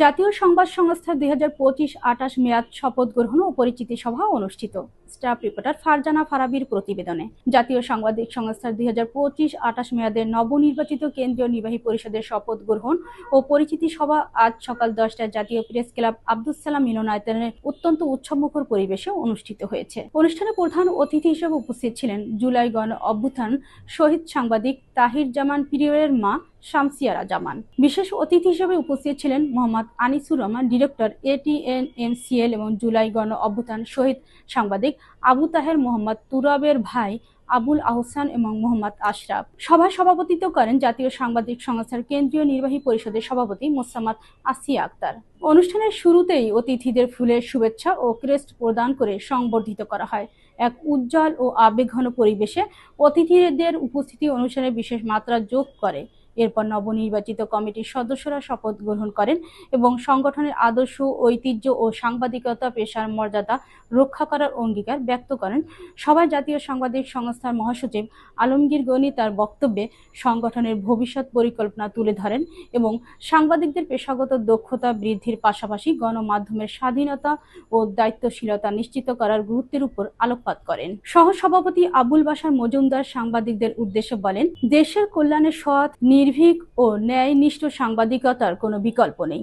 জাতীয় সংবাদ সংস্থার দুই হাজার পঁচিশ আঠাশ মেয়াদ শপথ গ্রহণ ও পরিচিতি সভা অনুষ্ঠিত। স্টাফ রিপোর্টার ফারজানা ফারাবির প্রতিবেদনে। জাতীয় সাংবাদিক সংস্থার দুই হাজার পঁচিশ আঠাশ মেয়াদের নবনির্বাচিত কেন্দ্রীয় নির্বাহী পরিষদের শপথ গ্রহণ ও পরিচিতি সভা আজ সকাল দশটায় জাতীয় প্রেস ক্লাব আব্দুল সালাম মিলনায়তনের অত্যন্ত উৎসবমুখর পরিবেশে অনুষ্ঠিত হয়েছে। অনুষ্ঠানে প্রধান অতিথি হিসেবে উপস্থিত ছিলেন জুলাই গণ অভ্যুত্থান শহীদ সাংবাদিক তাহির জামান পিরিয়রের মা শামসিয়ারা জামান। বিশেষ অতিথি হিসেবে উপস্থিত ছিলেন Mohammad Anisur Rahman, director ATN MCL এবং জুলাই গণ অভ্যুত্থান শহীদ সাংবাদিক আবু তাহের মোহাম্মদ, তুরাবের ভাই আবুল আহসান এবং মোহাম্মদ আশরাফ। সভায় সভাপতিত্ব করেন জাতীয় সাংবাদিক সংস্থার কেন্দ্রীয় নির্বাহী পরিষদের সভাপতি মোসাম্মদ আসিয়া আক্তার। অনুষ্ঠানের শুরুতেই অতিথিদের ফুলের শুভেচ্ছা ও ক্রেস্ট প্রদান করে সংবর্ধিত করা হয়। এক উজ্জ্বল ও আবেগঘন পরিবেশে অতিথিদের উপস্থিতি অনুষ্ঠানে বিশেষ মাত্রা যোগ করে। এরপর নবনির্বাচিত কমিটির সদস্যরা শপথ গ্রহণ করেন এবং সংগঠনের আদর্শ, ঐতিহ্য ও সাংবাদিকতা, পেশার মর্যাদা রক্ষা করার অঙ্গীকার ব্যক্ত করেন। সবাই জাতীয় সাংবাদিক সংস্থার মহাসচিব আলমগীর গনি তার বক্তব্যে সংগঠনের ভবিষ্যৎ পরিকল্পনা তুলে ধরেন এবং সাংবাদিকদের পেশাগত দক্ষতা বৃদ্ধির পাশাপাশি গণমাধ্যমের স্বাধীনতা ও দায়িত্বশীলতা নিশ্চিত করার গুরুত্বের উপর আলোকপাত করেন। সহসভাপতি আবুল বাসার মজুমদার সাংবাদিকদের উদ্দেশ্যে বলেন, দেশের কল্যাণে সৎ নির্ভীক ও ন্যায়নিষ্ঠ সাংবাদিকতার কোনো বিকল্প নেই।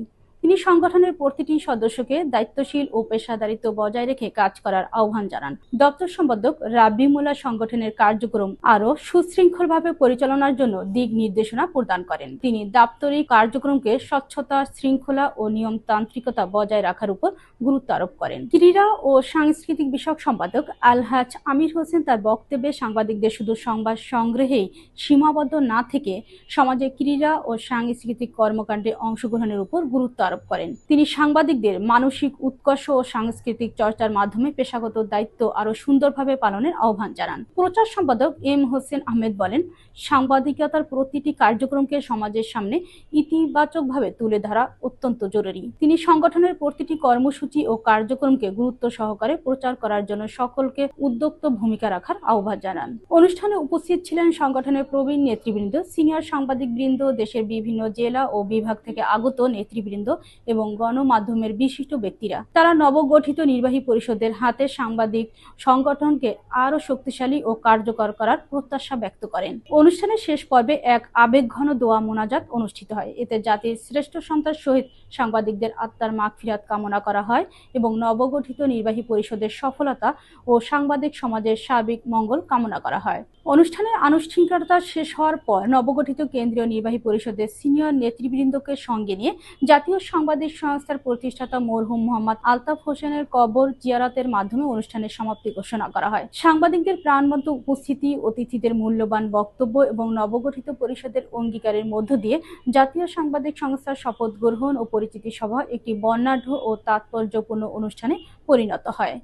তিনি সংগঠনের প্রতিটি সদস্যকে দায়িত্বশীল ও পেশাদারিত্ব বজায় রেখে কাজ করার আহ্বান জানান। দপ্তর সম্পাদক রাব্বি মোল্লা সংগঠনের কার্যক্রম আরও সুশৃঙ্খলভাবে পরিচালনার জন্য দিক নির্দেশনা প্রদান করেন। তিনি দাপ্তরিক কার্যক্রমকে স্বচ্ছতা, শৃঙ্খলা ও নিয়মতান্ত্রিকতা বজায় রাখার উপর গুরুত্ব আরোপ করেন। ক্রীড়া ও সাংস্কৃতিক বিষয়ক সম্পাদক আলহাজ আমির হোসেন তার বক্তব্যে সাংবাদিকদের শুধু সংবাদ সংগ্রহেই সীমাবদ্ধ না থেকে সমাজে ক্রীড়া ও সাংস্কৃতিক কর্মকাণ্ডে অংশগ্রহণের উপর গুরুত্ব আরোপ করেন। তিনি সাংবাদিকদের মানসিক উৎকর্ষ ও সাংস্কৃতিক চর্চার মাধ্যমে পেশাগত দায়িত্ব আরও সুন্দরভাবে পালনের আহ্বান জানান। প্রচার সম্পাদক এম হোসেন আহমেদ বলেন, সাংবাদিকতার প্রতিটি কার্যক্রমকে সমাজের সামনে ইতিবাচকভাবে তুলে ধরা অত্যন্ত জরুরি। তিনি সংগঠনের প্রতিটি কর্মসূচি ও কার্যক্রমকে গুরুত্ব সহকারে প্রচার করার জন্য সকলকে উদ্যোক্ত ভূমিকা রাখার আহ্বান জানান। অনুষ্ঠানে উপস্থিত ছিলেন সংগঠনের প্রবীণ নেতৃবৃন্দ, সিনিয়র সাংবাদিকবৃন্দ, দেশের বিভিন্ন জেলা ও বিভাগ থেকে আগত নেতৃবৃন্দ এবং গণমাধ্যমের বিশিষ্ট ব্যক্তিরা। তারা নবগঠিত নির্বাহী পরিষদের হাতে সাংবাদিক সংগঠনকে আরও শক্তিশালী ও কার্যকর করার প্রত্যাশা ব্যক্ত করেন। অনুষ্ঠানের শেষ পর্বে এক আবেগঘন দোয়া মোনাজাত অনুষ্ঠিত হয়। এতে জাতির শ্রেষ্ঠ সন্তান শহীদ সাংবাদিকদের আত্মার মাগফিরাত কামনা করা হয় এবং নবগঠিত নির্বাহী পরিষদের সফলতা ও সাংবাদিক সমাজের সার্বিক মঙ্গল কামনা করা হয়। অনুষ্ঠানের আনুষ্ঠানিকতা শেষ হওয়ার পর নবগঠিত কেন্দ্রীয় নির্বাহী পরিষদের সিনিয়র নেতৃবৃন্দকে সঙ্গে নিয়ে জাতীয় সাংবাদিক সংস্থার প্রতিষ্ঠাতা মরহুম মোহাম্মদ আলতাফ হোসেনের কবর জিয়ারাতের মাধ্যমে অনুষ্ঠানের সমাপ্তি ঘোষণা করা হয়। সাংবাদিকদের প্রাণবন্ত উপস্থিতি, অতিথিদের মূল্যবান বক্তব্য এবং নবগঠিত পরিষদের অঙ্গীকারের মধ্য দিয়ে জাতীয় সাংবাদিক সংস্থার শপথ গ্রহণ ও পরিচিতি সভা একটি বর্ণাঢ্য ও তাৎপর্যপূর্ণ অনুষ্ঠানে পরিণত হয়।